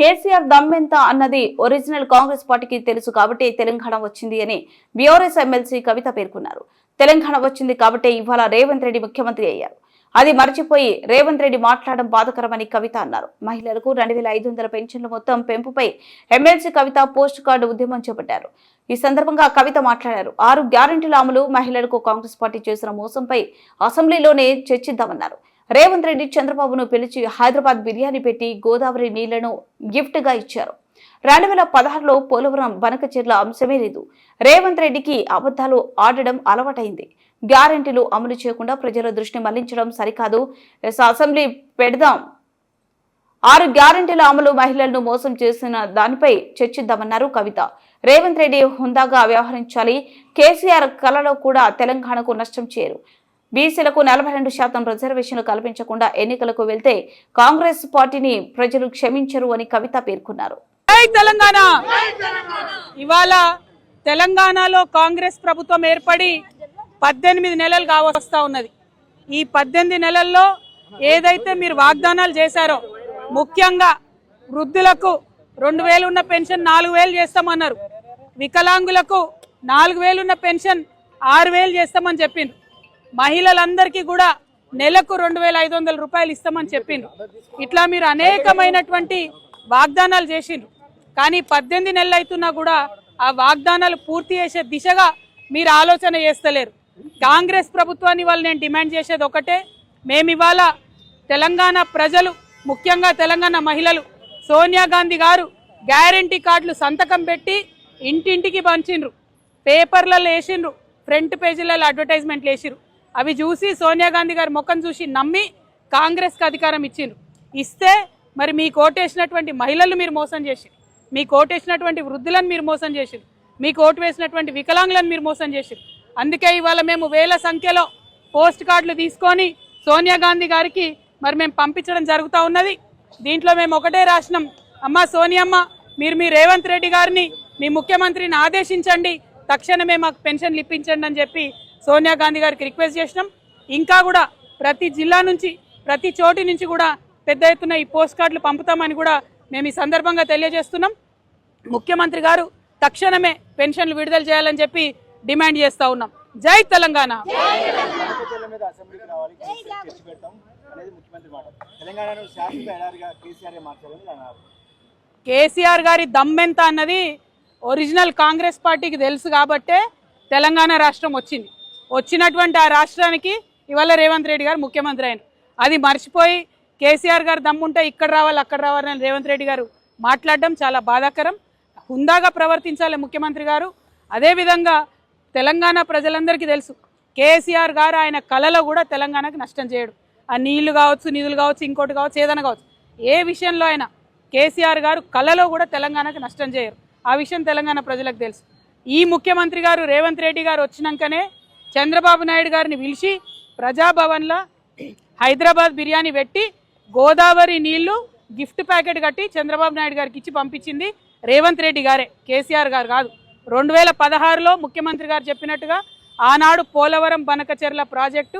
కేసీఆర్ దమ్మెంత అన్నది ఒరిజినల్ కాంగ్రెస్ పార్టీకి తెలుసు కాబట్టి తెలంగాణ వచ్చింది అని బీఆర్ఎస్ ఎమ్మెల్సీ కవిత పేర్కొన్నారు. తెలంగాణ వచ్చింది కాబట్టి ఇవాళ రేవంత్ రెడ్డి ముఖ్యమంత్రి అయ్యారు. అది మర్చిపోయి రేవంత్ రెడ్డి మాట్లాడడం బాధకరమని కవిత అన్నారు. మహిళలకు రెండు వేల ఐదు వందల పెన్షన్ల మొత్తం పెంపుపై ఎమ్మెల్సీ కవిత పోస్ట్ కార్డు ఉద్యమం చేపట్టారు. ఈ సందర్భంగా కవిత మాట్లాడారు. ఆరు గ్యారంటీల అమలు మహిళలకు కాంగ్రెస్ పార్టీ చేసిన మోసంపై అసెంబ్లీలోనే చర్చిద్దామన్నారు. రేవంత్ రెడ్డి చంద్రబాబును పిలిచి హైదరాబాద్ బిర్యానీ పెట్టి గోదావరి నీళ్ళను గిఫ్ట్గా ఇచ్చారు. రెండు వేల పదహారులో పోలవరం బనకచెర్ల అంశమే లేదు. రేవంత్ రెడ్డికి అబద్ధాలు ఆడడం అలవాటైంది. గ్యారంటీలు అమలు చేయకుండా ప్రజల దృష్టి మళ్ళించడం సరికాదు. అసెంబ్లీ పెడదాం. ఆరు గ్యారంటీల అమలు మహిళలను మోసం చేసిన దానిపై చర్చిద్దామన్నారు కవిత. రేవంత్ రెడ్డి హుందాగా వ్యవహరించాలి. కేసీఆర్ కలలో కూడా తెలంగాణకు నష్టం చేయరు బీసీలకు నలభై రెండు శాతం రిజర్వేషన్లు కల్పించకుండా ఎన్నికలకు వెళ్తే కాంగ్రెస్ పార్టీని ప్రజలు క్షమించరు అని కవిత పేర్కొన్నారు. తెలంగాణ! ఇవాళ తెలంగాణలో కాంగ్రెస్ ప్రభుత్వం ఏర్పడి పద్దెనిమిది నెలలు కావస్తా ఉన్నది. ఈ పద్దెనిమిది నెలల్లో ఏదైతే మీరు వాగ్దానాలు చేశారో ముఖ్యంగా వృద్ధులకు రెండు వేలు ఉన్న పెన్షన్ నాలుగు వేలు చేస్తామన్నారు. వికలాంగులకు నాలుగు వేలు ఉన్న పెన్షన్ ఆరు వేలు చేస్తామని చెప్పింది మహిళలందరికీ కూడా నెలకు రెండు వేల ఐదు వందల రూపాయలు ఇస్తామని చెప్పిండ్రు. ఇట్లా మీరు అనేకమైనటువంటి వాగ్దానాలు చేసిండ్రు. కానీ పద్దెనిమిది నెలలు అవుతున్నా కూడా ఆ వాగ్దానాలు పూర్తి చేసే దిశగా మీరు ఆలోచన చేస్తలేరు. కాంగ్రెస్ ప్రభుత్వాన్ని వాళ్ళు నేను డిమాండ్ చేసేది ఒకటే మేము ఇవాళ తెలంగాణ ప్రజలు ముఖ్యంగా తెలంగాణ మహిళలు సోనియా గాంధీ గారు గ్యారంటీ కార్డులు సంతకం పెట్టి ఇంటింటికి పంచిండ్రు. పేపర్లలో వేసిండ్రు ఫ్రంట్ పేజీలలో అడ్వర్టైజ్మెంట్లు వేసిరు అవి చూసి సోనియా గాంధీ గారి ముఖం చూసి నమ్మి కాంగ్రెస్కి అధికారం ఇచ్చిండ్రు. ఇస్తే మరి మీ కోటేసినటువంటి మహిళలు మీరు మోసం చేసిరు మీ కోటేసినటువంటి వృద్ధులను మీరు మోసం చేసిరు మీ కోటు వేసినటువంటి వికలాంగులను మీరు మోసం చేసిరు అందుకే ఇవాళ మేము వేల సంఖ్యలో పోస్ట్ కార్డులు తీసుకొని సోనియా గాంధీ గారికి మరి మేము పంపించడం జరుగుతూ ఉన్నది. దీంట్లో మేము ఒకటే రాసినాం. అమ్మ సోనియమ్మ మీరు మీ రేవంత్ రెడ్డి గారిని మీ ముఖ్యమంత్రిని ఆదేశించండి. తక్షణమే మాకు పెన్షన్లు ఇప్పించండి అని చెప్పి సోనియా గాంధీ గారికి రిక్వెస్ట్ చేసినాం. ఇంకా కూడా ప్రతి జిల్లా నుంచి ప్రతి చోటి నుంచి కూడా పెద్ద ఎత్తున ఈ పోస్ట్ కార్డులు పంపుతామని కూడా మేము ఈ సందర్భంగా తెలియజేస్తున్నాం. ముఖ్యమంత్రి గారు తక్షణమే పెన్షన్లు విడుదల చేయాలని చెప్పి డిమాండ్ చేస్తా ఉన్నాం. జై తెలంగాణ! కేసీఆర్ గారి దమ్మెంత అన్నది ఒరిజినల్ కాంగ్రెస్ పార్టీకి తెలుసు కాబట్టే తెలంగాణ రాష్ట్రం వచ్చింది. వచ్చినటువంటి ఆ రాష్ట్రానికి ఇవాళ రేవంత్ రెడ్డి గారు ముఖ్యమంత్రి అయిన అది మర్చిపోయి కేసీఆర్ గారు దమ్ముంటే ఇక్కడ రావాలి అక్కడ రావాలని రేవంత్ రెడ్డి గారు మాట్లాడడం చాలా బాధాకరం. హుందాగా ప్రవర్తించాలి ముఖ్యమంత్రి గారు. అదేవిధంగా తెలంగాణ ప్రజలందరికీ తెలుసు కేసీఆర్ గారు ఆయన కళలో కూడా తెలంగాణకు నష్టం చేయడు. ఆ నీళ్ళు కావచ్చు నిధులు కావచ్చు ఇంకోటి కావచ్చు ఏదైనా కావచ్చు. ఏ విషయంలో అయినా కేసీఆర్ గారు కళలో కూడా తెలంగాణకు నష్టం చేయరు. ఆ విషయం తెలంగాణ ప్రజలకు తెలుసు. ఈ ముఖ్యమంత్రి గారు రేవంత్ రెడ్డి గారు వచ్చినాకనే చంద్రబాబు నాయుడు గారిని పిలిచి ప్రజాభవన్లో హైదరాబాద్ బిర్యానీ పెట్టి గోదావరి నీళ్ళు గిఫ్ట్ ప్యాకెట్ కట్టి చంద్రబాబు నాయుడు గారికి ఇచ్చి పంపించింది రేవంత్ రెడ్డి గారే కేసీఆర్ గారు కాదు. రెండు వేల పదహారులో ముఖ్యమంత్రి గారు చెప్పినట్టుగా ఆనాడు పోలవరం బనకచెర్ల ప్రాజెక్టు